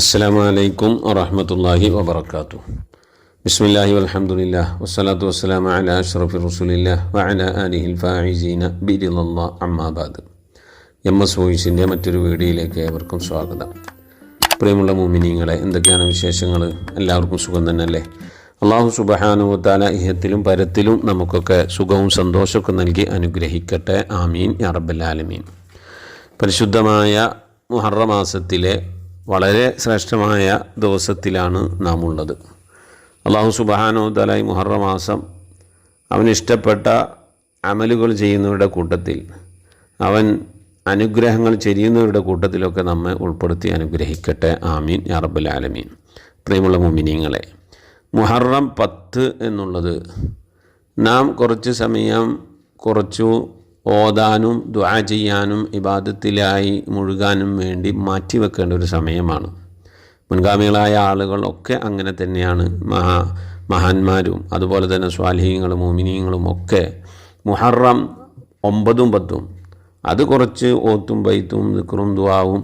അസ്സാം വലൈക്കും വറഹമത്തല്ലാഹി വബർക്കാത്തു ബിസ്മില്ലാഹി വലഹമുല്ല വസ്സലാത്തു വസ്സലാം അല അഷ്റഫി റസൂലില്ല വഅല ആലിഹിൽ ഫായിസീന ബിരിലല്ലാ അമ്മാബാദ് എം എസ് വോയിസിന്റെ മറ്റൊരു വീഡിയോയിലേക്ക് ഏവർക്കും സ്വാഗതം. പ്രിയമുള്ള മോമിനിങ്ങളെ എന്തൊക്കെയാണ് വിശേഷങ്ങൾ എല്ലാവർക്കും സുഖം തന്നെയല്ലേ? അള്ളാഹു സുബഹാനുവത്താല ഇഹത്തിലും പരത്തിലും നമുക്കൊക്കെ സുഖവും സന്തോഷമൊക്കെ നൽകി അനുഗ്രഹിക്കട്ടെ. ആമീൻ അറബല്ലാലമീൻ പരിശുദ്ധമായ മുഹറ മാസത്തിലെ വളരെ ശ്രേഷ്ഠമായ ദിവസത്തിലാണ് നാം ഉള്ളത് അള്ളാഹു സുബാനോ തലായി മുഹറ മാസം അവനിഷ്ടപ്പെട്ട അമലുകൾ ചെയ്യുന്നവരുടെ കൂട്ടത്തിൽ അവൻ അനുഗ്രഹങ്ങൾ ചെയ്യുന്നവരുടെ കൂട്ടത്തിലൊക്കെ നമ്മെ ഉൾപ്പെടുത്തി അനുഗ്രഹിക്കട്ടെ. ആമീൻ. അറബുൽ ആലമീൻ. പ്രിയമുള്ള മുമിനിങ്ങളെ മുഹറം പത്ത് എന്നുള്ളത് നാം കുറച്ച് സമയം കുറച്ചു ഓതാനും ദുആ ചെയ്യാനും ഇബാദത്തിലായി മുഴുകാനും വേണ്ടി മാറ്റിവെക്കേണ്ട ഒരു സമയമാണ്. മുൻഗാമികളായ ആളുകളൊക്കെ അങ്ങനെ തന്നെയാണ്. മഹാ മഹാന്മാരും അതുപോലെ തന്നെ സ്വാലിഹീങ്ങളും മുഅ്മിനീങ്ങളും ഒക്കെ മുഹറം ഒമ്പതും പത്തും. അത് കുറച്ച് ഓത്തും ബൈത്തും ദിക്റും ദുവാവും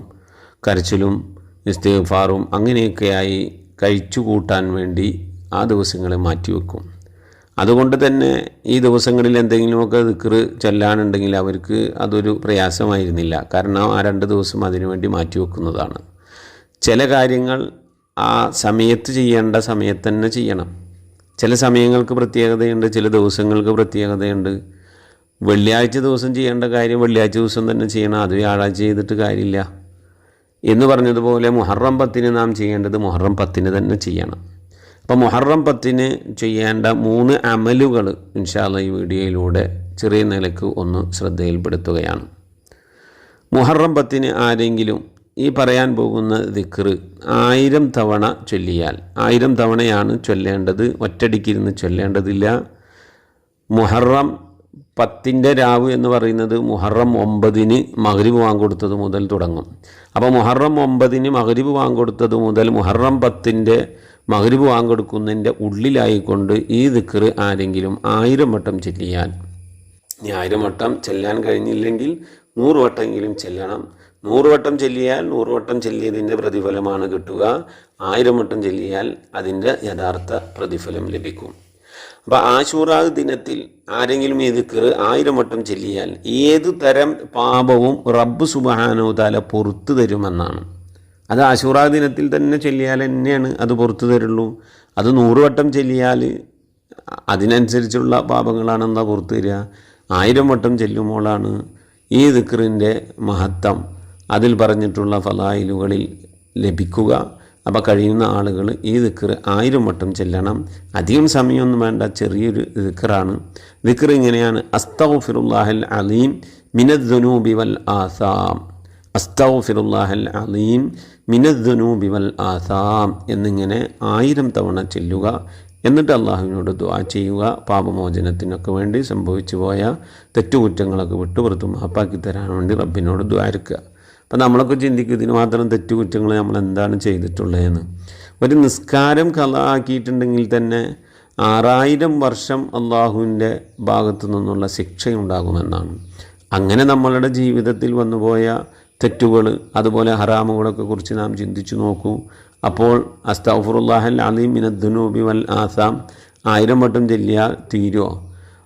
കരച്ചിലും ഇസ്തിഗ്ഫാറും അങ്ങനെയൊക്കെയായി കഴിച്ചു കൂട്ടാൻ വേണ്ടി ആ ദിവസങ്ങളെ മാറ്റിവെക്കും. അതുകൊണ്ട് തന്നെ ഈ ദിവസങ്ങളിൽ എന്തെങ്കിലുമൊക്കെ ദിക്റ് ചെല്ലാനുണ്ടെങ്കിൽ അവർക്ക് അതൊരു പ്രയാസമായിരുന്നില്ല. കാരണം ആ രണ്ട് ദിവസം അതിനുവേണ്ടി മാറ്റിവെക്കുന്നതാണ് ചില കാര്യങ്ങൾ ആ സമയത്ത് ചെയ്യേണ്ട സമയത്ത് തന്നെ ചെയ്യണം. ചില സമയങ്ങൾക്ക് പ്രത്യേകതയുണ്ട് ചില ദിവസങ്ങൾക്ക് പ്രത്യേകതയുണ്ട്. വെള്ളിയാഴ്ച ദിവസം ചെയ്യേണ്ട കാര്യം വെള്ളിയാഴ്ച ദിവസം തന്നെ ചെയ്യണം. അത് വ്യാഴാഴ്ച ചെയ്തിട്ട് കാര്യമില്ല. എന്ന് പറഞ്ഞതുപോലെ മുഹറം പത്തിന് നാം ചെയ്യേണ്ടത് മുഹറം പത്തിന് തന്നെ ചെയ്യണം. അപ്പോൾ മുഹറം പത്തിന് ചെയ്യേണ്ട മൂന്ന് അമലുകൾ ഇൻഷാല്ല ഈ വീഡിയോയിലൂടെ ചെറിയ നിലയ്ക്ക് ഒന്ന് ശ്രദ്ധയിൽപ്പെടുത്തുകയാണ്. മുഹറം പത്തിന് ആരെങ്കിലും ഈ പറയാൻ പോകുന്ന ദിക്റ് ആയിരം തവണ ചൊല്ലിയാൽ ആയിരം തവണയാണ് ചൊല്ലേണ്ടത് ഒറ്റടിക്കിരുന്ന് ചൊല്ലേണ്ടതില്ല. മുഹറം പത്തിന്റെ രാവ് എന്ന് പറയുന്നത് മുഹറം ഒമ്പതിന് മകരിവ് വാങ്ങിക്കൊടുത്തത് മുതൽ തുടങ്ങും. അപ്പോൾ മുഹറം ഒമ്പതിന് മകരിവ് വാങ്ങിക്കൊടുത്തത് മുതൽ മുഹറം പത്തിന്റെ മകരിബ് വാങ്ങെടുക്കുന്നതിന്റെ ഉള്ളിലായിക്കൊണ്ട് ഈ ദിക്കറ് ആരെങ്കിലും ആയിരം വട്ടം ചെല്ലിയാൽ. ഇനി ആയിരം വട്ടം ചെല്ലാൻ കഴിഞ്ഞില്ലെങ്കിൽ നൂറ് വട്ടമെങ്കിലും ചെല്ലണം. നൂറ് വട്ടം ചെല്ലിയാൽ നൂറ് വട്ടം ചെല്ലിയതിന്റെ പ്രതിഫലമാണ് കിട്ടുക. ആയിരം വട്ടം ചെല്ലിയാൽ അതിന്റെ യഥാർത്ഥ പ്രതിഫലം ലഭിക്കും. അപ്പോൾ ആശൂറാ ദിനത്തിൽ ആരെങ്കിലും ഈ ദിക്കറ് ആയിരം വട്ടം ചെല്ലിയാൽ ഏതു തരം പാപവും റബ്ബ് സുബഹാനോ താല പുറത്തു തരുമെന്നാണ്. അത് ആശൂറാ ദിനത്തിൽ തന്നെ ചൊല്ലിയാൽ തന്നെയാണ് അത് പുറത്തു തരുള്ളൂ. അത് നൂറ് വട്ടം ചൊല്ലിയാൽ അതിനനുസരിച്ചുള്ള പാപങ്ങളാണ് എന്താ പുറത്തു തരിക? ആയിരം വട്ടം ചെല്ലുമ്പോഴാണ് ഈ ദിക്റിന്റെ മഹത്വം. അതിൽ പറഞ്ഞിട്ടുള്ള ഫലായിലുകളിൽ ലഭിക്കുക. അപ്പോൾ കഴിയുന്ന ആളുകൾ ഈ ദിക്കർ ആയിരം വട്ടം ചെല്ലണം. അധികം സമയമൊന്നും വേണ്ട ചെറിയൊരു ദിക്കറാണ് ദിക്കർ ഇങ്ങനെയാണ്. അസ്തഫിറുല്ലാഹൽ അലീം മിനദ്ദുനൂബി വൽ ആസാം. അസ്തഫിറുല്ലാഹൽ അലീം മിനദ്ദുനൂബി വൽ ആസാം എന്നിങ്ങനെ ആയിരം തവണ ചെല്ലുക എന്നിട്ട് അള്ളാഹുവിനോട് ദ്വാ ചെയ്യുക. പാപമോചനത്തിനൊക്കെ വേണ്ടി സംഭവിച്ചു പോയ തെറ്റുകുറ്റങ്ങളൊക്കെ വിട്ടുപുറത്ത് മാപ്പാക്കി തരാൻ വേണ്ടി റബ്ബിനോട് ദ്വാരക്കുക അപ്പം നമ്മളൊക്കെ ചിന്തിക്കും ഇതിന് മാത്രം തെറ്റുകുറ്റങ്ങൾ നമ്മൾ എന്താണ് ചെയ്തിട്ടുള്ളതെന്ന്. ഒരു നിസ്കാരം കലാക്കിയിട്ടുണ്ടെങ്കിൽ തന്നെ ആറായിരം വർഷം അള്ളാഹുവിന്റെ ഭാഗത്തു നിന്നുള്ള ശിക്ഷയുണ്ടാകുമെന്നാണ്. അങ്ങനെ നമ്മളുടെ ജീവിതത്തിൽ വന്നുപോയ തെറ്റുകൾ അതുപോലെ ഹറാമുകളൊക്കെ കുറിച്ച് നാം ചിന്തിച്ചു നോക്കൂ. അപ്പോൾ അസ്തഫുറുല്ലാഹൽ അലീം മിനദ്ദുനൂബി വൽ ആസാം ആയിരം വട്ടം ചെല്ലിയാൽ തീരുമോ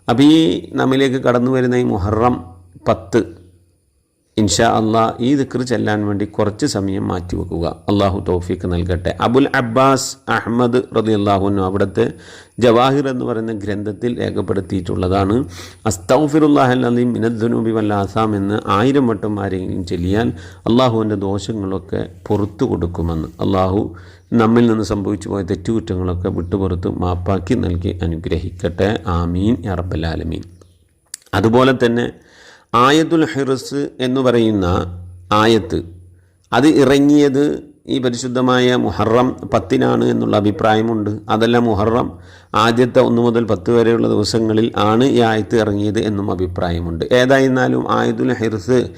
അപ്പോൾ ഈ നമ്മിലേക്ക് കടന്നു വരുന്ന ഈ മുഹറം പത്ത് ഇൻഷാ അള്ളാ ഈ ദിക്ർ ചെല്ലാൻ വേണ്ടി കുറച്ച് സമയം മാറ്റിവെക്കുക അള്ളാഹു തൗഫീക്ക് നൽകട്ടെ. അബുൽ അബ്ബാസ് അഹമ്മദ് റതി അള്ളാഹുനു അവിടുത്തെ ജവാഹിർ എന്ന് പറയുന്ന ഗ്രന്ഥത്തിൽ രേഖപ്പെടുത്തിയിട്ടുള്ളതാണ്. അസ്തൗഫിറുല്ലാഹൽ അലീം വല്ല ആസാം എന്ന് ആയിരം വട്ടം ആരെങ്കിലും ചെല്ലിയാൽ അള്ളാഹുവിന്റെ ദോഷങ്ങളൊക്കെ പുറത്തു കൊടുക്കുമെന്ന്. അള്ളാഹു നമ്മിൽ നിന്ന് സംഭവിച്ചു പോയ തെറ്റുകുറ്റങ്ങളൊക്കെ വിട്ടുപുറത്ത് മാപ്പാക്കി നൽകി അനുഗ്രഹിക്കട്ടെ. ആമീൻ അറബലാലമീൻ അതുപോലെ തന്നെ ആയത്തുൽ ഹിറസ് എന്ന് പറയുന്ന ആയത്ത്. അത് ഇറങ്ങിയത് ഈ പരിശുദ്ധമായ മുഹറം പത്തിനാണ് എന്നുള്ള അഭിപ്രായമുണ്ട്. അതല്ല മുഹറം ആദ്യത്തെ ഒന്ന് മുതൽ പത്ത് വരെയുള്ള ദിവസങ്ങളിൽ ആണ് ഈ ആയത്ത് ഇറങ്ങിയത് എന്നും അഭിപ്രായമുണ്ട്. ഏതായിരുന്നാലും ആയതുൽ ഹിർസ്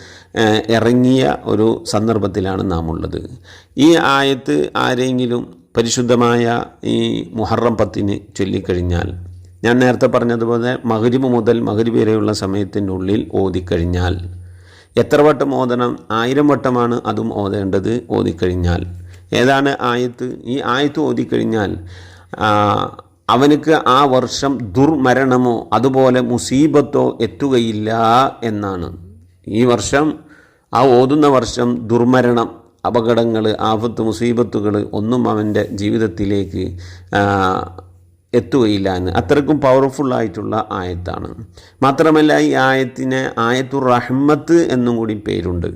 ഇറങ്ങിയ ഒരു സന്ദർഭത്തിലാണ് നാം ഉള്ളത് ഈ ആയത്ത് ആരെങ്കിലും പരിശുദ്ധമായ ഈ മുഹറം പത്തിന് ചൊല്ലിക്കഴിഞ്ഞാൽ ഞാൻ നേരത്തെ പറഞ്ഞതുപോലെ മകരിബ് മുതൽ മകരിബ് വരെയുള്ള സമയത്തിന്റെ ഉള്ളിൽ ഓതിക്കഴിഞ്ഞാൽ എത്ര വട്ടം ഓതണം? ആയിരം വട്ടമാണ് അതും ഓതേണ്ടത് ഓതിക്കഴിഞ്ഞാൽ. ഏതാണ് ആയത്ത്? ഈ ആയത്ത് ഓതിക്കഴിഞ്ഞാൽ അവനക്ക് ആ വർഷം ദുർമരണമോ അതുപോലെ മുസീബത്തോ എത്തുകയില്ല എന്നാണ്. ഈ വർഷം ആ ഓതുന്ന വർഷം ദുർമരണം അപകടങ്ങൾ ആപത്ത് മുസീബത്തുകൾ ഒന്നും അവന്റെ ജീവിതത്തിലേക്ക് എത്തുകയില്ല എന്ന്. അത്രക്കും പവർഫുള്ളായിട്ടുള്ള ആയത്താണ്. മാത്രമല്ല ഈ ആയത്തിന് ആയത്തുർ റഹ്മത്ത് എന്നും കൂടി പേരുണ്ട്.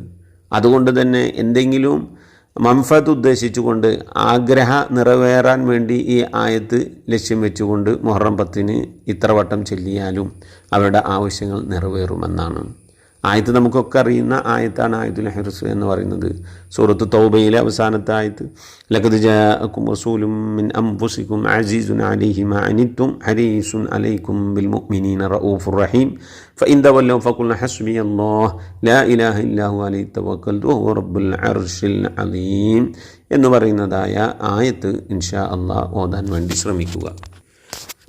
അതുകൊണ്ട് തന്നെ എന്തെങ്കിലും മംഫത്ത് ഉദ്ദേശിച്ചുകൊണ്ട് ആഗ്രഹ നിറവേറാൻ വേണ്ടി ഈ ആയത്ത് ലക്ഷ്യം വെച്ചുകൊണ്ട് മുഹറം പത്തിന് ഇത്ര വട്ടം ചൊല്ലിയാലും അവരുടെ ആവശ്യങ്ങൾ നിറവേറുമെന്നാണ്. ആയത്ത് നമുക്കൊക്കെ അറിയുന്ന ആയത്താണ് ആയത്തുൽ ഹിർസ് എന്ന് പറയുന്നത് സൂറത്ത് തൗബയിലെ അവസാനത്തെ ആയത്ത് ലഖദ് ജാഅക്കും റസൂലും മിൻ അംഫുസിക്കും അസീസുൻ അലൈഹി മാ അനിത്തും ഹരീസുൻ അലൈക്കും ബിൽ മുഅ്മിനീന റഊഫുർ റഹീം فإن تولوا فقل حسبي الله لا إله إلا هو عليه توكلت وهو رب العرش العظيم എന്ന് പറയുന്നതായ ആയത്ത് ഇൻഷാ അള്ളാഹ് ഓതാൻ വേണ്ടി ശ്രമിക്കുക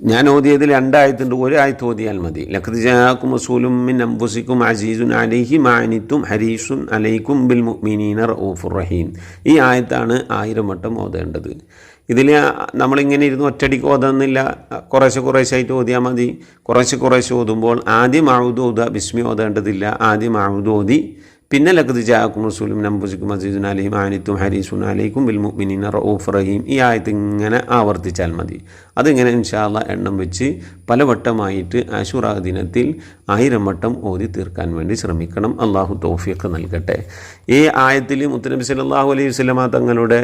ഞാൻ ഓതിയതിൽ രണ്ടായത്തുണ്ട്. ഒരായത്ത് ഓതിയാൽ മതി. ലഖദ് ജാക്കും റസൂലും മിൻ അംബുസിക്കും അസീസുൻ അലൈഹി മാനിത്തും ഹരീസുൻ അലൈക്കും ബിൽ മുഅ്മിനീന റഊഫുർ റഹീം. ഈ ആയത്താണ് ആയിരം വട്ടം ഓതേണ്ടത്. ഇതിൽ നമ്മളിങ്ങനെ ഇരുന്ന് ഒറ്റടിക്ക് ഓതുന്നില്ല. കുറേശ്ശെ കുറേശ്ശായിട്ട് ഓതിയാൽ മതി. കുറേശ്ശെ കുറേശ്ശെ ഓതുമ്പോൾ ആദ്യം ഓതുക ബിസ്മി ഓതേണ്ടതില്ല. ആദ്യം ഓതി പിന്നെ ലഖദ് ജാക്കും റസൂലും നംബുസിക്കും അസീസുൻ അലിയും ആനിത്തും ഹരീസുൻ അലൈക്കും ബിൽ മുഅ്മിനീന റഊഫ് റഹീം. ഈ ആയത്ത് ഇങ്ങനെ ആവർത്തിച്ചാൽ മതി. അതിങ്ങനെ ഇൻഷാല്ല എണ്ണം വെച്ച് പലവട്ടമായിട്ട് ആശുറാ ദിനത്തിൽ ആയിരം വട്ടം ഓതി തീർക്കാൻ വേണ്ടി ശ്രമിക്കണം. അള്ളാഹു തോഫിയൊക്കെ നൽകട്ടെ. ഈ ആയത്തിൽ മുത്തനബി സല്ലല്ലാഹു അലൈഹി വസല്ലമ തങ്ങളുടെ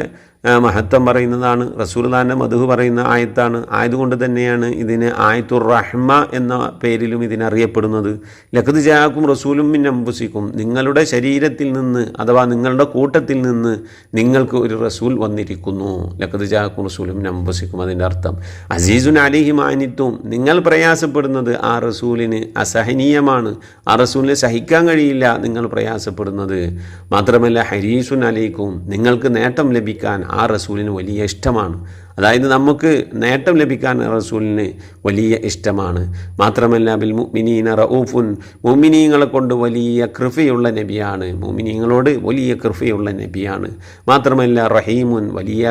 മഹത്വം പറയുന്നതാണ്. റസൂൽദാന്റെ മധു പറയുന്ന ആയത്താണ്. ആയതുകൊണ്ട് തന്നെയാണ് ഇതിന് ആയത്തുർ റഹ്മ എന്ന പേരിലും ഇതിനറിയപ്പെടുന്നത് ലഖത് ജാക്കും റസൂലും മിൻ അമ്പുസിക്കും നിങ്ങളുടെ ശരീരത്തിൽ നിന്ന് അഥവാ നിങ്ങളുടെ കൂട്ടത്തിൽ നിന്ന് നിങ്ങൾക്ക് ഒരു റസൂൽ വന്നിരിക്കുന്നു. ലഖത് ജാക്കും റസൂലും മിൻ അംബുസിക്കും അതിന്റെ അർത്ഥം. അസീസുൻ അലിഹി മാനിത്തും നിങ്ങൾ പ്രയാസപ്പെടുന്നത് ആ റസൂലിന് അസഹനീയമാണ്. ആ റസൂലിനെ സഹിക്കാൻ കഴിയില്ല നിങ്ങൾ പ്രയാസപ്പെടുന്നത്. മാത്രമല്ല ഹരീസുൻ അലിക്കും. നിങ്ങൾക്ക് നേട്ടം ലഭിക്കാൻ ആ റസൂലിന് വലിയ ഇഷ്ടമാണ്. അതായത് നമുക്ക് നേട്ടം ലഭിക്കാൻ റസൂലിന് വലിയ ഇഷ്ടമാണ്. മാത്രമല്ല ബിൽ മുഅ്മിനീന റഊഫുൻ മുഅ്മിനീങ്ങളെ കൊണ്ട് വലിയ കൃഫയുള്ള നബിയാണ്. മുഅ്മിനീങ്ങളോട് വലിയ കൃഫയുള്ള നബിയാണ്. മാത്രമല്ല റഹീമുൻ വലിയ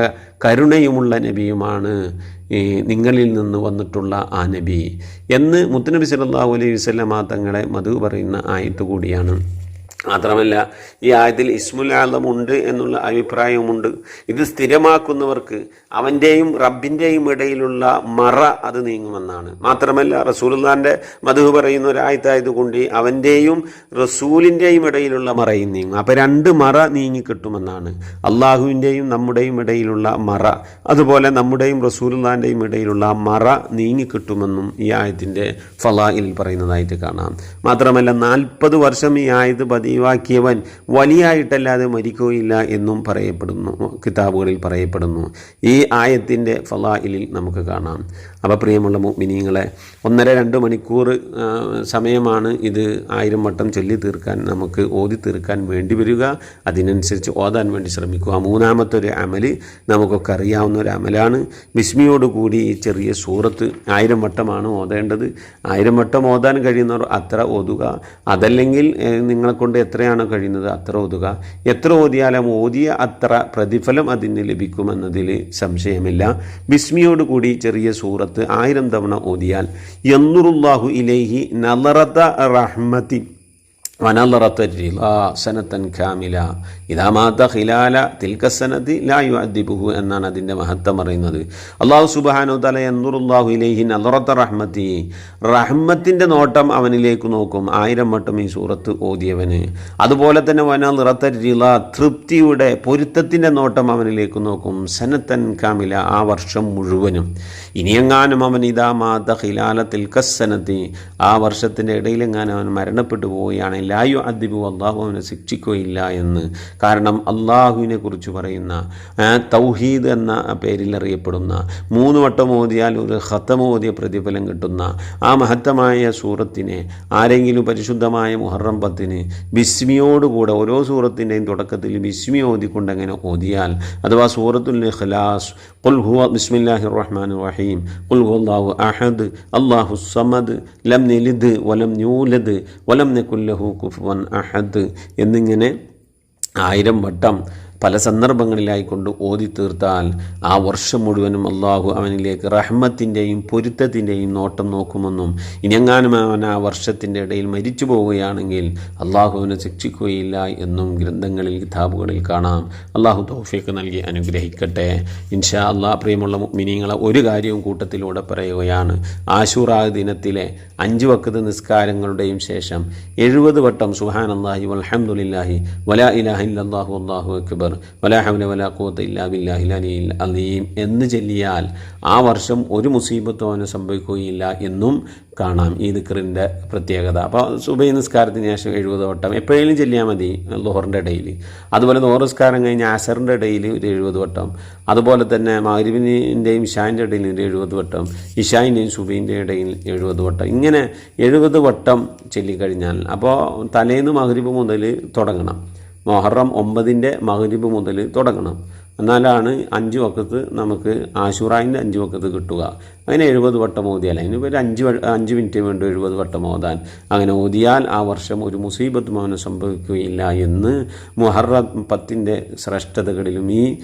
കരുണയുമുള്ള നബിയുമാണ് നിങ്ങളിൽ നിന്ന് വന്നിട്ടുള്ള ആ നബി. എന്ന് മുത്തുനബി സല്ലല്ലാഹു അലൈഹി വസല്ലമ തങ്ങളെ മധു പറയുന്ന ആയത്ത് കൂടിയാണ്. മാത്രമല്ല ഈ ആയത്തിൽ ഇസ്മുൽ ആലം ഉണ്ട് എന്നുള്ള അഭിപ്രായവുമുണ്ട്. ഇത് സ്ഥിരമാക്കുന്നവർക്ക് അവന്റെയും റബ്ബിന്റെയും ഇടയിലുള്ള മറ അത് നീങ്ങുമെന്നാണ്. മാത്രമല്ല റസൂലിന്റെ മധു പറയുന്ന ഒരായത്തായതുകൊണ്ട് അവന്റെയും റസൂലിന്റെയും ഇടയിലുള്ള മറയും നീങ്ങും. അപ്പോൾ രണ്ട് മറ നീങ്ങിക്കിട്ടുമെന്നാണ്. അള്ളാഹുവിന്റെയും നമ്മുടെയും ഇടയിലുള്ള മറ. അതുപോലെ നമ്മുടെയും റസൂലിന്റെയും ഇടയിലുള്ള മറ നീങ്ങിക്കിട്ടുമെന്നും ഈ ആയത്തിന്റെ ഫലായിൽ പറയുന്നതായിട്ട് കാണാം. മാത്രമല്ല നാൽപ്പത് വർഷം ഈ ആയത് പതിവാക്കിയവൻ വലിയായിട്ടല്ലാതെ മരിക്കുകയില്ല എന്നും പറയപ്പെടുന്നു കിതാബുകളിൽ പറയപ്പെടുന്നു. ഈ ആയത്തിന്റെ ഫലായിലിൽ നമുക്ക് കാണാം. അപ്പോൾ പ്രിയമുള്ള മിനിങ്ങളെ ഒന്നര രണ്ട് മണിക്കൂർ സമയമാണ് ഇത് ആയിരം വട്ടം ചൊല്ലി തീർക്കാൻ നമുക്ക് ഓതി തീർക്കാൻ വേണ്ടി വരിക. അതിനനുസരിച്ച് ഓതാൻ വേണ്ടി ശ്രമിക്കുക. മൂന്നാമത്തെ ഒരു അമൽ നമുക്കൊക്കെ അറിയാവുന്ന ഒരു അമലാണ്. ബിസ്മിയോടുകൂടി ഈ ചെറിയ സൂറത്ത് ആയിരം വട്ടമാണ് ഓതേണ്ടത്. ആയിരം വട്ടം ഓതാൻ കഴിയുന്നവർ അത്ര ഓതുക. അതല്ലെങ്കിൽ നിങ്ങളെക്കൊണ്ട് നിങ്ങളെ കൊണ്ട് എത്രയാണോ കഴിയുന്നത് അത്ര ഓതുക. എത്ര ഓതിയാലും ഓതിയ അത്ര പ്രതിഫലം അതിന് ലഭിക്കുമെന്നതിൽ സംശയമില്ല. ബിസ്മിയോടുകൂടി ചെറിയ സൂറത്ത് ആയിരം തവണ ഓതിയാൽ എന്നുറുല്ലാഹു ഇലേഹി നലറത റഹ്മത്തി വനലറത്ത് റിലാസനത്തൻ ഖാമില ഇതാമാത്ത ഹിലാല തിൽക്കസനത്ത് ലാ അദ്ദിബുഹു എന്നാണ് അതിന്റെ മഹത്വം പറയുന്നത് അള്ളാഹു സുബാനു തല എന്നുറുല്ലാഹു ഇലേഹി നലറത്ത റഹ്മത്തി റഹ്മത്തിന്റെ നോട്ടം അവനിലേക്ക് നോക്കും. ആയിരം വട്ടം ഈ സൂറത്ത് ഓതിയവന്. അതുപോലെ തന്നെ വനലറത്ത റില തൃപ്തിയുടെ പൊരുത്തത്തിന്റെ നോട്ടം അവനിലേക്ക് നോക്കും. സനത്തൻ കാമില ആ വർഷം മുഴുവനും. ഇനിയെങ്ങാനും അവൻ ഇതാ മാത ഹിലാല തിൽക്കസനത്തി ആ വർഷത്തിന്റെ ഇടയിലെങ്ങാനും അവൻ മരണപ്പെട്ടു പോവുകയാണെങ്കിൽ ലായു അദ്ദിബു അള്ളാഹു അവനെ ശിക്ഷിക്കുകയില്ല എന്ന്. കാരണം അള്ളാഹുവിനെ കുറിച്ച് പറയുന്ന തൗഹീദ് എന്ന പേരിൽ അറിയപ്പെടുന്ന മൂന്ന് വട്ടം ഓതിയാൽ ഒരു ഹത്തം ഓതിയ പ്രതിഫലം കിട്ടുന്ന ആ മഹത്തമായ സൂറത്തിനെ ആരെങ്കിലും പരിശുദ്ധമായ മുഹറം പത്തിന് ബിസ്മിയോടുകൂടെ ഓരോ സൂറത്തിന്റെയും തുടക്കത്തിൽ ബിസ്മി ഓതിക്കൊണ്ട് അങ്ങനെ ഓതിയാൽ അഥവാ സൂറത്തുൽ ഇഖ്ലാസ് ഖുൽ ഹുവ ബിസ്മില്ലാഹിർ റഹ്മാനിർ റഹീം ഖുൽ ഹുവല്ലാഹു അഹദ് അള്ളാഹു സമദ് ലം യലിദ് വലം യൂലദ് വലം നകുല്ലഹു കുഫുവൻ അഹദ് എന്നിങ്ങനെ ആയിരം വട്ടം പല സന്ദർഭങ്ങളിലായിക്കൊണ്ട് ഓതി തീർത്താൽ ആ വർഷം മുഴുവനും അള്ളാഹു അവനിലേക്ക് റഹ്മത്തിന്റെയും പൊരുത്തത്തിന്റെയും നോട്ടം നോക്കുമെന്നും ഇനിയെങ്ങാനും അവൻ ആ വർഷത്തിന്റെ ഇടയിൽ മരിച്ചു പോവുകയാണെങ്കിൽ അള്ളാഹു അവനെ ശിക്ഷിക്കുകയില്ല എന്നും ഗ്രന്ഥങ്ങളിൽ കിതാബുകളിൽ കാണാം. അള്ളാഹു തോഫിക്ക് നൽകി അനുഗ്രഹിക്കട്ടെ. ഇൻഷാ അള്ളാഹ് പ്രിയമുള്ള മിനിങ്ങളെ ഒരു കാര്യവും കൂട്ടത്തിലൂടെ പറയുകയാണ്. ആശൂറാ ദിനത്തിലെ അഞ്ച് വക്കത്ത് നിസ്കാരങ്ങളുടെയും ശേഷം എഴുപത് വട്ടം സുഹാൻ അള്ളാഹി വലഹമുല്ലാഹി വലാ ഇലാഹ അള്ളാഹു അള്ളാഹു അക്ബർ. വലാ ഹൗല വലാ ഖുവത ഇല്ലാ ബില്ലാഹിൽ അലീം എന്ന് ചൊല്ലിയാൽ ആ വർഷം ഒരു മുസീബത്തും അവന് സംഭവിക്കുകയില്ല എന്നും കാണാം ഈ ദിക്കറിന്റെ പ്രത്യേകത. അപ്പോൾ സുബൈ നിസ്കാരത്തിന് ശേഷം എഴുപത് വട്ടം എപ്പോഴെങ്കിലും ചെല്ലിയാൽ മതി ലോഹറിന്റെ ഇടയിൽ. അതുപോലെ നോറസ്കാരം കഴിഞ്ഞ് ആസറിന്റെ ഇടയിൽ ഒരു എഴുപത് വട്ടം. അതുപോലെ തന്നെ മാരിബിന്റെയും ഇഷാന്റെ ഇടയിൽ ഒരു എഴുപത് വട്ടം ഇഷാന്റെയും സുബൈന്റെ ഇടയിൽ എഴുപത് വട്ടം. ഇങ്ങനെ എഴുപത് വട്ടം ചൊല്ലിക്കഴിഞ്ഞാൽ അപ്പോൾ തലേന്ന് മഹരിബ് മുതൽ തുടങ്ങണം. മൊഹറം ഒമ്പതിന്റെ മഹരിബ് മുതൽ തുടങ്ങണം. എന്നാലാണ് അഞ്ച് വക്കത്ത് നമുക്ക് ആശുറായിന്റെ അഞ്ച് വക്കത്ത് കിട്ടുക. അങ്ങനെ എഴുപത് വട്ടം ഓതിയാൽ അതിന് ഒരു അഞ്ച് അഞ്ച് മിനിറ്റ് വേണ്ടി എഴുപത് വട്ടം ഓതാൻ. അങ്ങനെ ഓതിയാൽ ആ വർഷം ഒരു മുസീബത്ത് അവന് സംഭവിക്കുകയില്ല എന്ന് മുഹറ പത്തിന്റെ ശ്രേഷ്ഠതകളിലും ഈ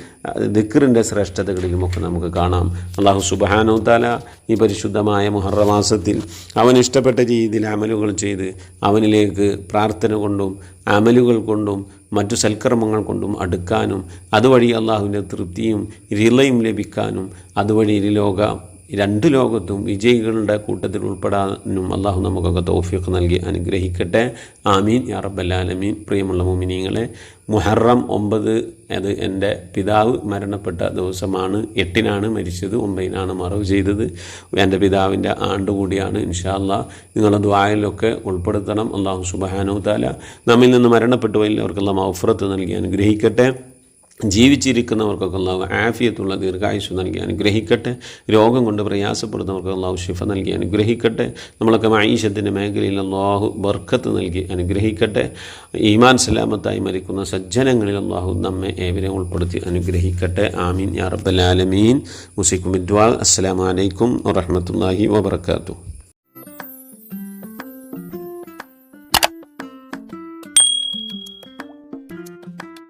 ദിക്കറിന്റെ ശ്രേഷ്ഠതകളിലുമൊക്കെ നമുക്ക് കാണാം. അള്ളാഹു സുബാനോ താല ഈ പരിശുദ്ധമായ മുഹറമാസത്തിൽ അവൻ ഇഷ്ടപ്പെട്ട രീതിയിൽ അമലുകൾ ചെയ്ത് അവനിലേക്ക് പ്രാർത്ഥന കൊണ്ടും അമലുകൾ കൊണ്ടും മറ്റു സൽക്കർമ്മങ്ങൾ കൊണ്ടും അടുക്കാനും അതുവഴി അള്ളാഹുവിന്റെ തൃപ്തിയും റിളയും ലഭിക്കാനും അതുവഴി ഇരുലോക രണ്ട് ലോകത്തും വിജയികളുടെ കൂട്ടത്തിൽ ഉൾപ്പെടാനും അള്ളാഹു നമുക്കൊക്കെ തൗഫീഖ് നൽകി അനുഗ്രഹിക്കട്ടെ. ആമീൻ. യാ റബ്ബല്ലാലമീൻ പ്രിയമുള്ള മോമിനിയങ്ങളെ മുഹറം ഒമ്പത് അത് എന്റെ പിതാവ് മരണപ്പെട്ട ദിവസമാണ്. എട്ടിനാണ് മരിച്ചത് ഒമ്പതിനാണ് മറവ് ചെയ്തത്. എന്റെ പിതാവിന്റെ ആണ്ട് കൂടിയാണ് ഇൻഷാല്ല നിങ്ങളുടെ ദ്വായലൊക്കെ ഉൾപ്പെടുത്തണം. അള്ളാഹു സുബഹാനു താല നമ്മിൽ നിന്ന് മരണപ്പെട്ടു പോയില്ലവർക്കുള്ള മൗഫറത്ത് നൽകി അനുഗ്രഹിക്കട്ടെ. ജീവിച്ചിരിക്കുന്നവർക്കൊക്കെ അള്ളാഹു ആഫിയത്തുള്ള ദീർഘായുസ് നൽകി അനുഗ്രഹിക്കട്ടെ. രോഗം കൊണ്ട് പ്രയാസപ്പെടുന്നവർക്ക് അള്ളാഹു ഷിഫ നൽകി അനുഗ്രഹിക്കട്ടെ. നമ്മളൊക്കെ മൈഷത്തിന്റെ മേഖലയിൽ അള്ളാഹു ബർക്കത്ത് നൽകി അനുഗ്രഹിക്കട്ടെ. ഈമാൻ സലാമത്തായി മരിക്കുന്ന സജ്ജനങ്ങളിൽ അള്ളാഹു നമ്മെ ഏവരെയും ഉൾപ്പെടുത്തി അനുഗ്രഹിക്കട്ടെ. ആമീൻ. യാ റബ്ബൽ ആലമീൻ. മുസിക്കും അസ്സലാമു അലൈക്കും വറഹ്മത്തുള്ളാഹി വബർക്കാത്തു